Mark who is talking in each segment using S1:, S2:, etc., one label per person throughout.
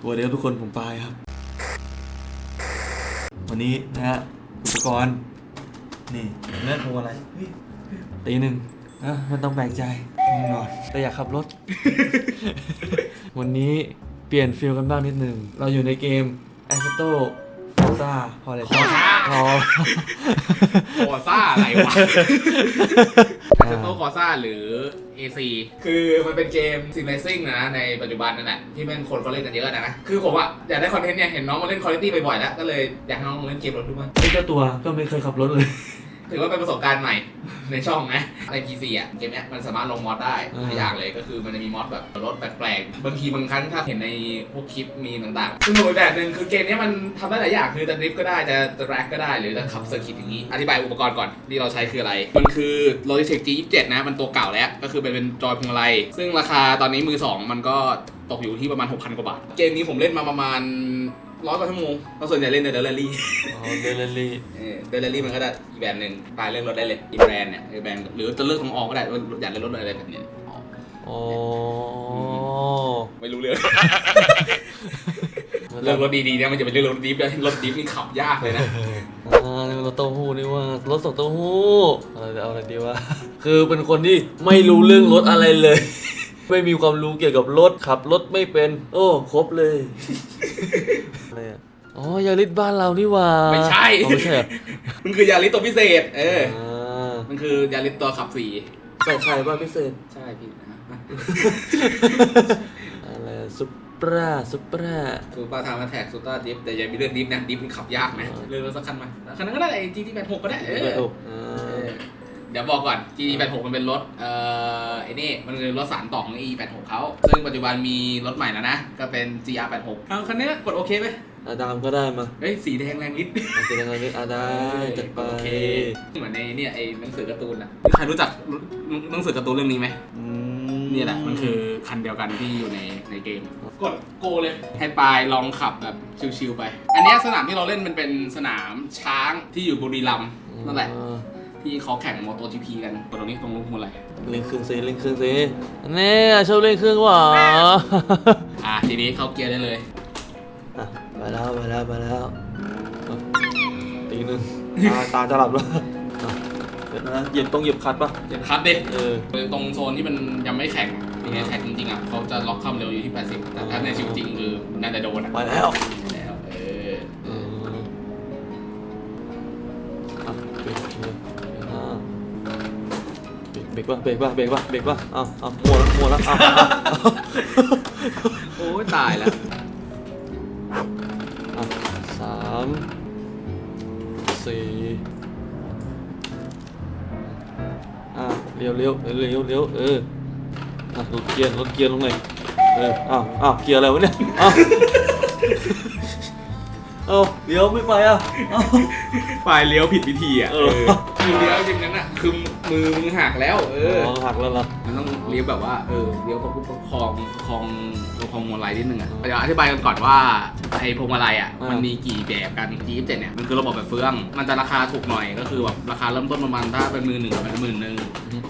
S1: สวัสดีครับทุกคนผมปายครับ วันนี้นะฮะอุปกรณ์ นี่เล่นพวงอะไรตีหนึ่งนะมันต้องแปลกใจง่นอน แต่อยากขับรถ วันนี้เปลี่ยนฟิลกันบ้างนิดหนึ่ง เราอยู่ในเกม a s t o f o r z a พออะไร
S2: Forza
S1: พอ
S2: คอซ่าอะไรวะเซโตคอซ่าหรือ AC คือมันเป็นเกมซิม r ลซิ่งนะในปัจจุบันนั่นแหละที่แม่งคนเขาเล่นกันเยอะนะ คือผมอะอยากได้คอนเทนต์เนี่ย เห็นน้องมาเล่นคอ l i ตี้บ่อยๆแล้ว ก็เลยอยากให้น้องมาเล่นเกมรถด้วยมั้ง
S1: ไอ้เจ้าตัวก็ไม่เคยขับรถเลย
S2: ถือว่าเป็นประสบการณ์ใหม่ในช่องนะใน PC อะเกมเนี้ยมันสามารถลงมอดได้
S1: อ่า
S2: หลายอย่างเลยก็คือมันจะมีมอดแบบรถแปลกๆบางทีบางครั้งถ้าเห็นในพวกคลิปมีต่างๆซึ่งอีกแบบหนึ่งคือเกมเนี้ยมันทำได้หลายอย่างคือจะดริฟต์ก็ได้จะจะแร็กก็ได้หรือจะขับเซอร์กิตอย่างนี้ อธิบายอุปกรณ์ก่อนที่เราใช้คืออะไร มันคือ Logitech G27 นะมันตัวเก่าแล้วก็คือเป็นเป็นจอยพวงมาลัยซึ่งราคาตอนนี้มือสองมันก็ตกอยู่ที่ประมาณ6,000กว่าบาทเกมนี้ผมเล่นมาประมาณ ร้อยกว่าชั่วโมงเราส่วนใหญ่เล่นในเดลเลอรี่
S1: อ๋อเดลลี่
S2: เออเดลลี่มันก็ได้อีกแบบหนึ่งปลายเลือกรถได้เลยอีกแบรนด์เนี่ยอีกแบรนด์หรือจะเลือกของออกก็ได้ว่าอยากเลือกรถอะไรแบบเนี้ยอ๋อ
S1: อ๋อ
S2: ไม่รู้เรื่องเลือกรถดีๆเนี่ยมันจะเป็นเลือกรถดิฟเลยรถดิฟนี่ขับยากเลยนะ
S1: อ่านี่มันรถเต้าหู้นี่ว่ารถส่งเต้าหู้อะไรเอาอะไรดีวะคือเป็นคนที่ไม่รู้เรื่องรถอะไรเลย ไม่มีความรู้เกี่ยวกับรถขับรถไม่เป็น โอ้ครบเลย อะไรอะอ๋อยาริสบ้านเรานี่หว่า
S2: ไม่ใช่
S1: อ๋อไม่ใช่เหรอ
S2: มันคือยาริสตัวพิเศษ เออ
S1: อ่า
S2: มันคือยาริสตัวขับสี่
S1: ใส่ไข่บ้านพิเศษ
S2: ใช่พี่นะ
S1: อะไรซุปเปอร์ซุปเปอร์
S2: คือปาทางมาแท็กซูเปอร์ดิฟแต่อย่ามีเรื่องดิฟนะดิฟมันขับยากนะ
S1: อ่า
S2: เลือกรถสักคันมาคันนั้นก็ได้ไอ้ GT 86 ก็ได้เอ
S1: เปิด
S2: อ
S1: อกอ่
S2: เอาอ เดี๋ยวบอกก่อน GT 86 มันเป็นรถ เอ่อไอ้นี่ มันคือรถสารต่อของ E 86 เขาซึ่งปัจจุบันมีรถใหม่แล้วนะ ก็เป็น GR 86 เอาคันนี้กดโอเคไหม
S1: อาดามก็ได้มา
S2: เฮ้ย สีแดงแรงนิด
S1: เอาเป็นยังไงนี่อาได้จัดไป
S2: โอเคเหมือนในเนี่ยไอ้หนังสือการ์ตูนอะใครรู้จักหนังสือการ์ตูนเรื่องนี้ไหม
S1: อืม
S2: นี่แหละ มันคือคันเดียวกันที่อยู่ในในเกม กดโกเลย ให้ปายลองขับแบบชิวๆไป อันเนี้ยสนามที่เราเล่นมันเป็นสนามช้างที่อยู่บุรีรัมย์นั่นแหละ
S1: อ่า
S2: ที่เขาแข่งมอเตอร์จีพีกันตรงนี้ตรงลูกมูลอะไร
S1: เล่นเครื่องซีเล่นเครื่องซีแน่ชอบเล่นเครื่องหวา
S2: อะทีนี้เข้าเกียร์ได้เลย
S1: อะไปแล้วไปแล้วไปแล้วอะตีหนึ่งตาตาจะหลับแล้วอะเดี๋ยวนะเหยียบต้องเหยียบคลัดป่ะ
S2: เดี๋ยวคัดดิ
S1: เออ
S2: ตรงโซนที่มันยังไม่แข่งยังไงแข่งจริงๆอะเขาจะล็อกความเร็วอยู่ที่ 80 แต่ถ้าในชีวิตจริงคือน่าจะโดนอะ
S1: ไปแล้ว รกป่ะเบรกป่ะเบรกป่ะเบรกป่ะเอาเอามัวแล้วมัวแล้วเอาเอา
S2: โอ้ยตายแล้ว
S1: เอาสามสี่อะเลี้ยวเลี้ยวเลี้ยวเลี้ยวเลี้ยวเอออะรถเกียร์รถเกียร์ลงเลยเอออ้าวอ้าวเกียร์อะไรวะเนี่ยอ้าวเอาเดี๋ยวไม่ไปอะเอ้า
S2: ปลายเลี้ยวผิดวิธีอะ
S1: เออ
S2: คือเลี้ยวจริงนั้นอะคือ มือมึงหักแล้ว เออ
S1: อ๋อหักแล้วเหรอ
S2: มันต้องเลี้ยวแบบว่าเออเลี้ยวประคุประคองประคองประคองพวงมาลัยนิดนึงอะเดี๋ยวอธิบายกันก่อนว่าไอ้พวงมาลัยอะมันมีกี่แบบกัน G27 เนี่ยมันคือระบบแบบเฟือง มันจะราคาถูกหน่อยก็คือแบบราคาเริ่มต้นประมาณถ้าเป็นมือหนึ่งเป็นหมื่นหนึ่ง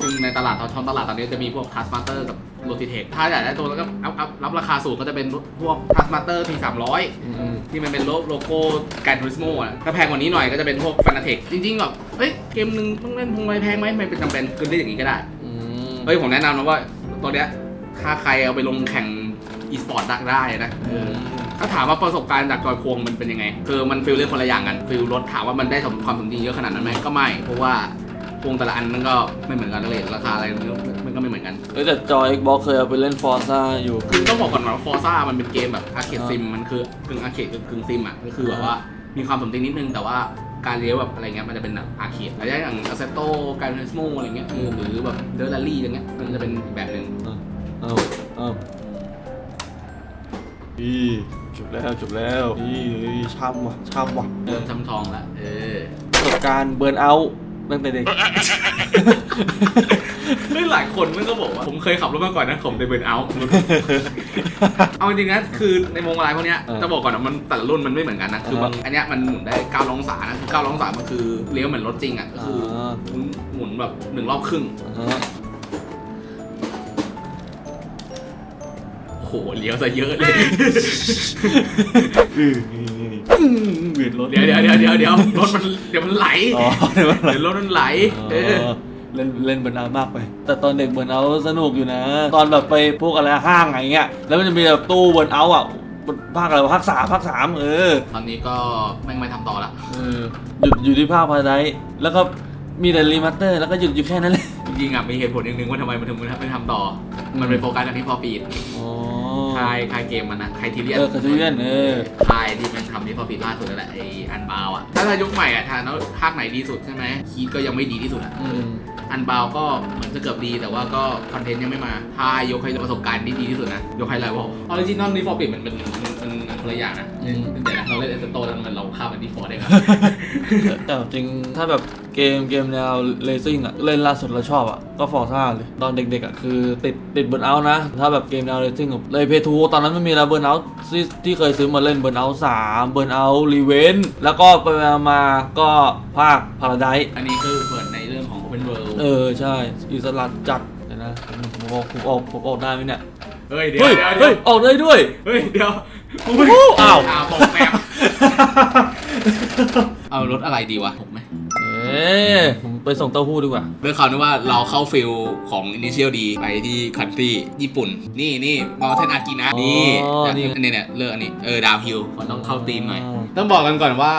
S2: ซึ่งในตลาดตอนท้องตลาดตอนนี้จะมีพวก Taskmaster กับ Logitech ถ้าอยากได้ตัวแล้วก็อัพอัพรับราคาสูงก็จะเป็นพวก Taskmaster T300
S1: อืม
S2: ที่มันเป็นโลโลโก้การทูริสโมอะถ้าแพงกว่านี้หน่อยก็จะเป็นพวกฟ a นาเทคจริงๆแบบเฮ้ยเกมหนึ่งต้องเล่นพวงมาลัยแพงไหมไม่เป็นจำเป็นคือเล่นอย่างนี้ก็ได้
S1: อืม
S2: เฮ้ยผมแนะนำนะว่าตัวเนี้ยถ้าใครเอาไปลงแข่งอีสปอร์ตได้นะเออถ้าถามว่าประสบการณ์จากจอยควงมันเป็นยังไง คือมันฟิลเล่นคนละอย่างกัน ฟิลรถถามว่ามันได้สมความสมจริงเยอะขนาดนั้นไหมก็ไม่ เพราะว่า พวงแต่ละอันมันก็ไม่เหมือนกันเลยราคาอะไรมันก็มันก็ไม่เหมือนกัน
S1: เอ้ยแต่จอย Xbox เคยเอาไปเล่นฟอร์ซ่าอยู่
S2: คือต้องบอกก่อนว่าฟอร์ซ่ามันเป็นเกมแบบอาร์เคดซิมมันคือกึ่งอาร์เคดกึ่งซิมอะก็คือแบบว่ามีความสมจริงนิดนึงแต่ว่าการเลี้ยวแบบอะไรเงี้ยมันจะเป็นแบบอาร์เคดแล้วอย่างอ s เซโตการเนสโมอะไรเงี้ยเออหรือแบบเดอร์ลารี่อะไรเงี้ยมันจะเป็นอีกแบบหนึ่ง
S1: เอาเอาอีจบแล้วจบแล้วอีอีช้ำว่ะช้ำว่ะ
S2: เริ่มช้ำทองแล้วเออ
S1: ประสบการณ์เบิร์นเอาท์ ตั้งแต่เด็ก
S2: เฮ้ยหลายคนมันก็บอกว่า ผมเคยขับรถมาก่อนนะผมไปเบิร์นเอาท์เอาจริงๆนะคือในวงอะไรพวกเนี้ย
S1: เออ
S2: จะบอกก่อนนะมันแต่ละรุ่นมันไม่เหมือนกันนะคือแบบ
S1: อ่า
S2: อันเนี้ยมันหมุนได้9องศานะคือ9องศามันคือเลี้ยวเหมือนรถจริงอะก็คือ
S1: อ่า
S2: หมุนหมุนแบบหนึ่งรอบครึ่ง
S1: อ่าฮะ
S2: โหโหเลี้ยวซะเยอะเลย
S1: เบียดรถ
S2: เดี๋ยวเดี๋ยวเดี๋ยวเดี๋ยวเดี๋ยวรถมันเดี๋ยวมันไหล
S1: อ๋อเดี๋ยวมันไหล
S2: เดี๋ยวรถมันไหลเออ
S1: เล่นเล่นเบิร์นเอาท์มากไป แต่ตอนเด็กเบิร์นเอาท์สนุกอยู่นะ ตอนแบบไปพวกอะไรห้างอะไรเงี้ย แล้วมันจะมีแบบตู้เบิร์นเอาท์อะภาคอะไรวะภาคสามภาคสามเออ
S2: ตอนนี้ก็แม่งไม่ทำต่อละ
S1: เออหยุดอยู่ที่ภาคพาราไดซ์แล้วก็มีแต่รีมาสเตอร์ แล้วก็หยุดอยู่แค่นั้นเลย
S2: จ ริงๆอะมีเหตุผลอย่างหนึ่งว่าทำไมมันถึงไม่ทำต่อ มันไปโฟกัสกันที่พอปีด
S1: อ๋อ
S2: ค่ายค่ายเกมมันนะค่ายทีเรียน
S1: เออคาทูเรียนเออ
S2: ค่ายที่มันทำที่พอปีดล่าสุดนั่นแหละไออันบาวอะ ถ้าเรายกใหม่อะทานแล้วภาคไหนดีสุดใช่ไหมคีดก็ยังไม่ดีที่สุดอะ
S1: อืม
S2: อันบาวก็เหมือนจะเกือบดีแต่ว่าก็คอนเทนต์ยังไม่มาถ้ายกให้ประสบการณ์ที่ดีที่สุดนะยกให้ไลวอลออริจินอลดีฟอร์ปิดมันเป็นมันมัน มันคนละอย่างนะเดี๋ยวนะเราเล่นเอสโตแล้วมันเราข้ามมันดีฟอร์ได้ครับ
S1: แต่จริงถ้าแบบเกมเกมแนวเลซิ่งอะเล่นล่าสุดเราชอบอะก็ฟอร์ซ่าเลย ตอนเด็กๆอะคือติดติดเบิร์นเอาท์นะ ถ้าแบบเกมแนวเลซิ่งเลยเพทูตอนนั้นไม่มีแล้วเบิร์นเอาท์ที่ที่เคยซื้อมาเล่นเบิร์นเอาท์สามเบิร์นเอาท์รีเวนแล้วก็ไปมาๆก็ภาคพาราไดซ์
S2: อันนี้คือเปิดในเรื่องของ Open World
S1: เออใช่อิสระจัดเดี๋ยวนะผมออกผมออกผมออกได้ไหมเนี่ย
S2: เฮ้ยเดี๋ยว
S1: เฮ้ย
S2: เดี๋ยวเดี๋
S1: เฮ้
S2: ย
S1: ยวออกได้ด้วย
S2: เฮ้ยเดี๋ยวกู
S1: โอ้โหอ้าว
S2: อ้าวผมแมปเอารถอะไรดีวะผมไหม
S1: เอ๊ะผมไปส่งเต้าหู้ดีกว่า
S2: เรื่องคราวนี้ว่าเราเข้าฟิลของ Initial D ไปที่คันทรีญี่ปุ่น นี่นี่มอเทนอากินะ
S1: อ๋อ
S2: นี่
S1: นี่
S2: เนี่ยเนี่ยเลือกอันนี้ เออ ดาวฮิลมันต้องเข้าธีมหน่อย
S1: อ๋อ
S2: ต้องบอกกันก่อนว่า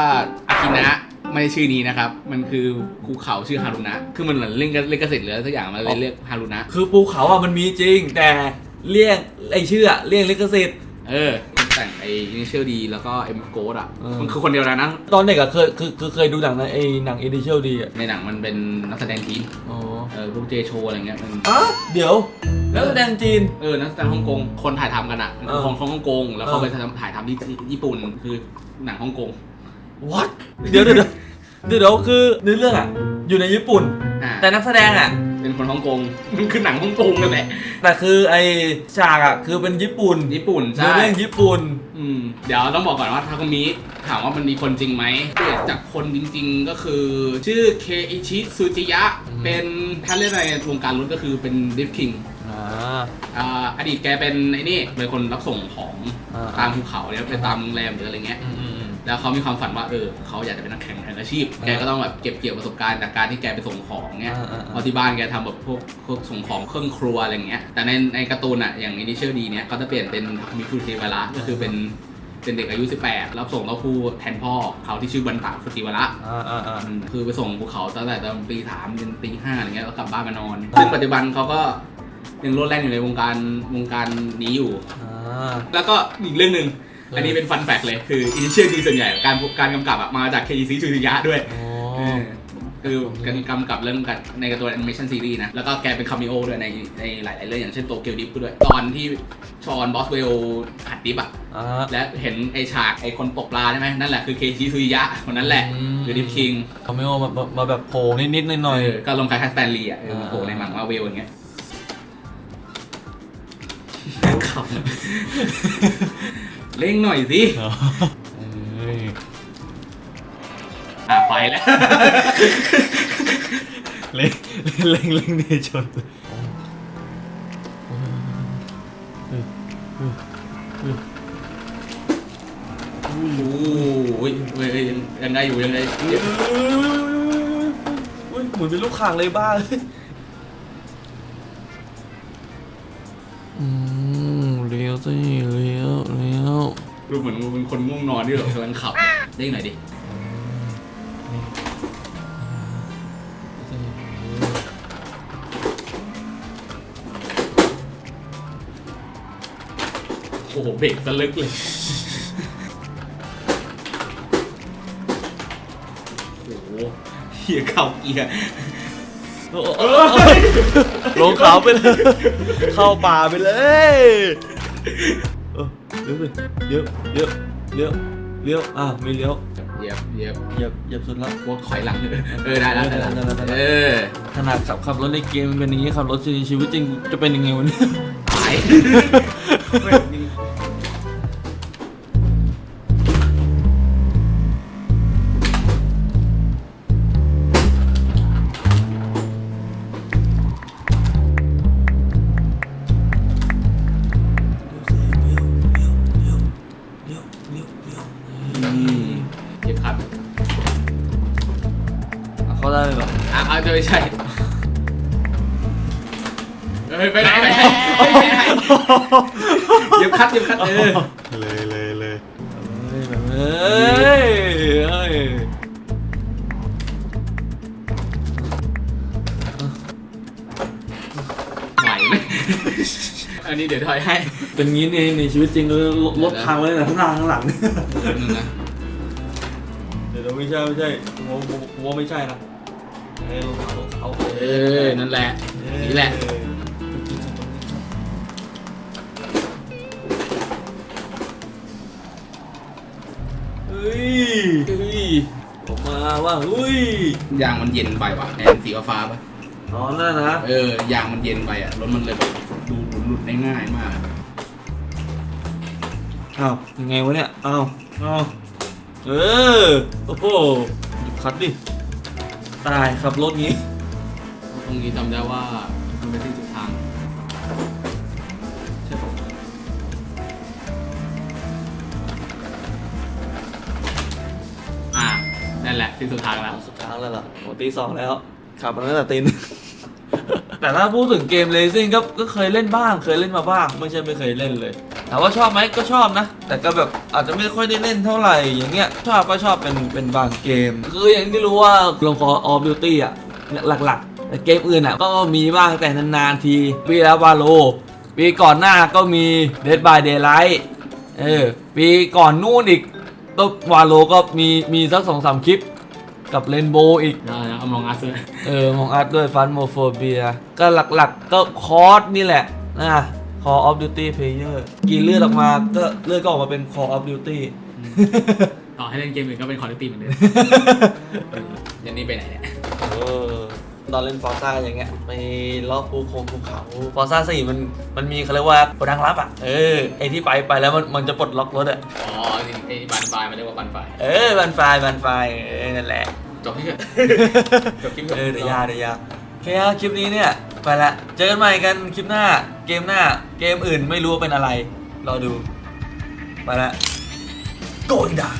S2: อากินะไม่ใช่ชื่อนี้นะครับ มันคือภูเขาชื่อฮารุนะ คือมันเหมือนเล่นกันเล่นกระสิทธิ์หรืออะไรสักอย่างมันเลยเรียกฮารุนะ
S1: คือภูเขาอะมันมีจริง แต่เรียกไอชื่ออะเรียกลิขสิทธิ์
S2: เออคน แต่งไอ้ Initial D แล้วก็เอ็มโกดอะ
S1: เออ
S2: มันคือคนเดียวกันนะ
S1: ตอนเด็กอะเคยคือคือเคยดูหนังนะไอหนัง Initial D อะ
S2: ในหนังมันเป็นนักแสดงจีน
S1: อ๋อ
S2: เออพวกเจโชอะไรเงี้ยมัน
S1: อะเดี๋ยว แล้วแสดงจีน
S2: เออนักแสดงฮ่องกงคนถ่ายทำกันอะมันคือ
S1: เออ
S2: ของของฮ่องกงแล้วเขา
S1: เออ
S2: ไปทำถ่ายทำที่ญี่ปุ่นคือหนังฮ่องกง
S1: what เดี๋ยวเดี๋ยวเดี๋ยวเดี๋ยวเดี๋ยวคือเนื้อเรื่องอะอยู่ในญี่ปุ่น
S2: อ่า
S1: แต่นักแสดงอะ
S2: เป็นคนฮ่องกง มันคือหนังฮ่องกงนั่นแหละ
S1: แต่คือไอฉากอะคือเป็นญี่ปุ่น
S2: ญี่ปุ่น
S1: เนื้
S2: ใช่
S1: อเรื่องญี่ปุ่น
S2: อืมเดี๋ยวต้องบอกก่อนว่าทาคุมิถามว่ามันมีคนจริงไหมเกิดจากคนจริงๆ ก็คือ ชื่อเคอิชิซูจิยะ
S1: อืม
S2: เป็นถ้าเรียกในวงการรถก็คือเป็นดิฟคิง
S1: อ่า
S2: อ่าอดีตแกเป็นไอ้นี่เป็นคนรับส่งของ
S1: อ่า
S2: ตามภูเขาเนี่ยไปตามโรงแรมหรืออะไรเงี้ย
S1: อืมอืม
S2: แล้วเขามีความฝันว่าเออเขาอยากจะเป็นนักแข่งแข่งอาชีพ
S1: อ่า
S2: แกก็ต้องแบบเก็บเกี่ยวประสบการณ์จากการที่แกไปส่งของเงี้ย
S1: อ่าอ่าอ่า
S2: เพราะที่บ้านแกทำแบบพวกพวกส่งของเครื่องครัวอะไรเงี้ย แต่ในในการ์ตูนอะอย่าง Initial D เนี้ยเขาจะเปลี่ยนเป็นมิฟูจิวาระก็คือเป็นเป็นเด็กอายุ 18 รับส่งเต้าหู้แทนพ่อเขาที่ชื่อบันตะฟุจิวาระ
S1: อ่าอ่าอ่า
S2: อืมคือไปส่งภูเขาตั้งแต่ตอนปีสามจนตีห้าอะไรเงี้ยแล้วกลับบ้านมานอน ซึ่งปัจจุบันเขาก็ยังโลดแล่นอยู่ในวงการวงการนี้อยู่
S1: อ่า
S2: แล้วก็อีกเรื่องหนึ่ง
S1: อออั
S2: อันนี้เป็นฟันแฟกเลยคือ Initial D ส่วนใหญ่การการกำกับอะมาจาก KEC ชูจิยะด้วย
S1: อ๋อ
S2: เออคือการกำกับเรื่องกันในการ์ตูนแอนิเมชันซีรีส์นะ แล้วก็แกเป็นคาเมโอด้วยในในหลาย ๆ เรื่องอย่างเช่นโตเกียวดิฟด้วย ตอนที่ชอนบอสเวลหัดดิฟอะ
S1: อ่า
S2: และเห็นไอฉากไอคนตกปลาใช่ไหมนั่นแหละคือ KEC ชูจิยะคนนั้นแหละ
S1: อืม
S2: คือดิฟคิง
S1: เขาไม่เอามามามาแบบโผล่นิดๆหน่อย
S2: เออก็ลงคล้ายๆสแตนลีย์อะเออ
S1: อ่า
S2: โผล่ในหนังมาเวลอย่างเงี้ยขำ เร่งหน่อยสิ
S1: ๆเอ้ย
S2: อะไปแล้ว
S1: เล่งเล่งเล่งเดชนเฮ้ยเฮ้ยเฮ้ย
S2: โอ้ยเว้ยเว้ยยังยังไงอยู่ยังไง
S1: เฮ้ยเฮ้ยเหมือนเป็นลูกข่างเลยบ้าอืมเลี้ยวสิเลี้ยวเลี้ ยว
S2: ดูเหมือนมึงเป็นคนง่วงนอนที่แบบกำลังขับเด้งหน่อยดิโอ้โหเบรกสะลึกเลยโอ้โหเฮียเข่าเกียร์
S1: ลงเขาไปเลย เข้าป่าไปเลย เออเลี้ยวสิเลี้ยวเลี้ยวเลี้ยวเลี้ยวอะไม่เลี้ยว
S2: เหยียบเหยียบ
S1: เหยียบเหยียบสุดแล้ว
S2: พวกถอยหลังเออได้แล้วได้แล้ว
S1: ได้แล้วได้แล้ว
S2: เออ
S1: ขนาดขับขับรถในเกมมันเป็นอย่างนี้ขับรถจริงชีวิตจริงจะเป็นยังไงวะเนี่ย
S2: ตายับเขาได้เลยเหาออะเอาเธอไม่ใช่เฮ้ยไปไหนไปไหนเยไบคัดเยิบคัดเออ
S1: เลยเลยเลยเฮ้ยเฮ้ยเฮ้ย
S2: ไหวไหมอันนี้เดี๋ยวถอยให้
S1: เป็นงี้ในในชีวิตจริงก็ลดลดทางไว้แต่ข้างข้างหลังแนึ
S2: งนะ
S1: ดี๋ยวไม่ใช่ไม่ใช่ผมว่าผมว่าไม่ใช่นะเอ้ยเอาเอา
S2: เออ นั่นแหละ นี่แหละ
S1: เฮ้ยเฮ้ยผมมาว่าเฮ้ย
S2: ยางมันเย็นไปว่ะแทนสีฟ้าๆป่ะ
S1: นอนแล้วนะ
S2: เออ ยางมันเย็นไปอะ รถมันเลยแบบดูหลุดได้ง่ายมาก
S1: อ้าวยังไงวะเนี่ยอ้าวอ้าว เออ โอ้โหหยิบคัดดิ ตายขับรถงี้
S2: ตรงนี้จำได้ว่ามันเป็นที่สุดทาง
S1: ใช่ปะ
S2: อ่านั่นแหละที่สุดทางแล้ว
S1: สุดท้ายแล้วเหรอโอ้ตีสองแล้ว ขับมาตั้งแต่ตีหนึงแต่ถ้าพูดถึงเกมเลซิ่งก็ก็เคยเล่นบ้าง เคยเล่นมาบ้าง ไม่ใช่ไม่เคยเล่นเลย ถามว่าชอบไหมก็ชอบนะ แต่ก็แบบอาจจะไม่ค่อยได้เล่นเท่าไหร่อย่างเงี้ยชอบก็ชอบเป็นเป็นบางเกม คืออย่างที่รู้ว่าลงคอออฟดิวตี้อะหลักๆ แต่เกมอื่นอะก็มีบ้างแต่นานๆทีปีแล้ววาโลปีก่อนหน้าก็มี Dead by Daylight เออปีก่อนนู่นอีกก็วาโลก็มีมีสักสองสามคลิปกับเรนโบว์อีก
S2: ได้เอามองอัสเลย
S1: เออของอาร์ตด้วยฟันโมโฟเบียก็หลักๆก็คอร์สนี่แหละนะ Call of Duty Player กินเลือดออกมาก็เลือดก็ออกมาเป็น Call of Duty
S2: ต่อให้เล่นเกมอื่นก็เป็นคอร์ดตีเหมือนเดิมยันนี้ไปไหนเนี่ย
S1: เออตอนเล่นฟอร์ซ่าอย่างเงี้ยไปรอบภูคงภูเขาฟอร์ซ่าสี่มันมันมีเขาเรียกว่าโกดังลับอะเออไอที่ไปไปแล้วมันมันจะปลดล็อกรถอะ
S2: อ๋อไอ้บันไฟมันเรียกว่าบันไฟ
S1: เออบันไฟล์บันไฟล์เออนั่นแหละ
S2: จบที่เถอะจบคลิป
S1: เออเดี๋ยวยาเดี๋ยวยาโอเคครับคลิปนี้เนี่ย ไปละเจอกันใหม่กันคลิปหน้าเกมหน้าเกมอื่นไม่รู้ว่าเป็นอะไร รอดู ไปละโกดัง